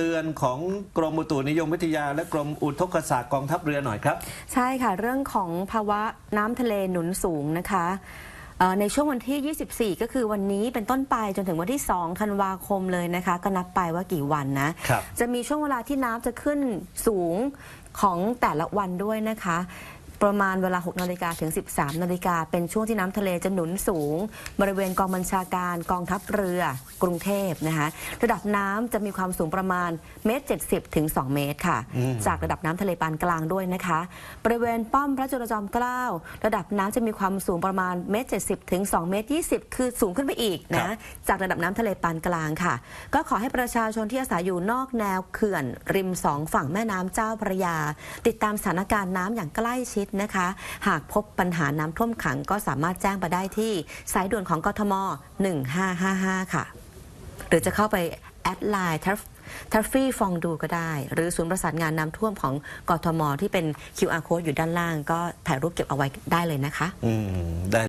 เตือนของกรมอุตุนิยมวิทยา และกรมอุทกศาสตร์กองทัพเรือหน่อยครับ ใช่ค่ะ เรื่องของภาวะน้ำทะเลหนุนสูงนะคะเอ่อในช่วงวันที่ 24 ก็คือวันนี้เป็นต้นไปจนถึงวันที่ 2 ธันวาคมเลยนะคะ ก็นับไปว่ากี่วันนะครับจะมีช่วงเวลาที่น้ำจะขึ้นสูงของแต่ละวันด้วยนะคะ ประมาณเวลา 6 นาฬิกาถึง 13 นาฬิกา เป็นช่วงที่น้ำทะเลจะหนุนสูง บริเวณกองบัญชาการกองทัพเรือกรุงเทพนะคะระดับน้ำจะมีความสูงประมาณเมตร 70 ถึง 2 เมตรค่ะ จากระดับน้ำทะเลปานกลางด้วยนะคะ บริเวณป้อมพระจุลจอมเกล้าระดับน้ำจะมีความสูงประมาณเมตร 70 ถึง 2 เมตร 20 คือสูงขึ้นไปอีกครันะบจากระดับน้ำทะเลปานกลางค่ะ ก็ขอให้ประชาชนที่อาศัยอยู่นอกแนวเขื่อนริมสองฝั่งแม่น้ำเจ้าพระยา ติดตามสถานการณ์น้ำอย่างใกล้ชิดนะคะ หากพบปัญหาน้ำท่วมขังก็สามารถแจ้งไปได้ที่สายด่วนของกทม 1555 ค่ะ หรือจะเข้าไปแอดไลน์ทัฟฟี่ฟองดูก็ได้ หรือศูนย์ประสานงานน้ำท่วมของกทม ที่เป็น QR code อยู่ด้านล่าง ก็ถ่ายรูปเก็บเอาไว้ได้เลยนะคะ อืมได้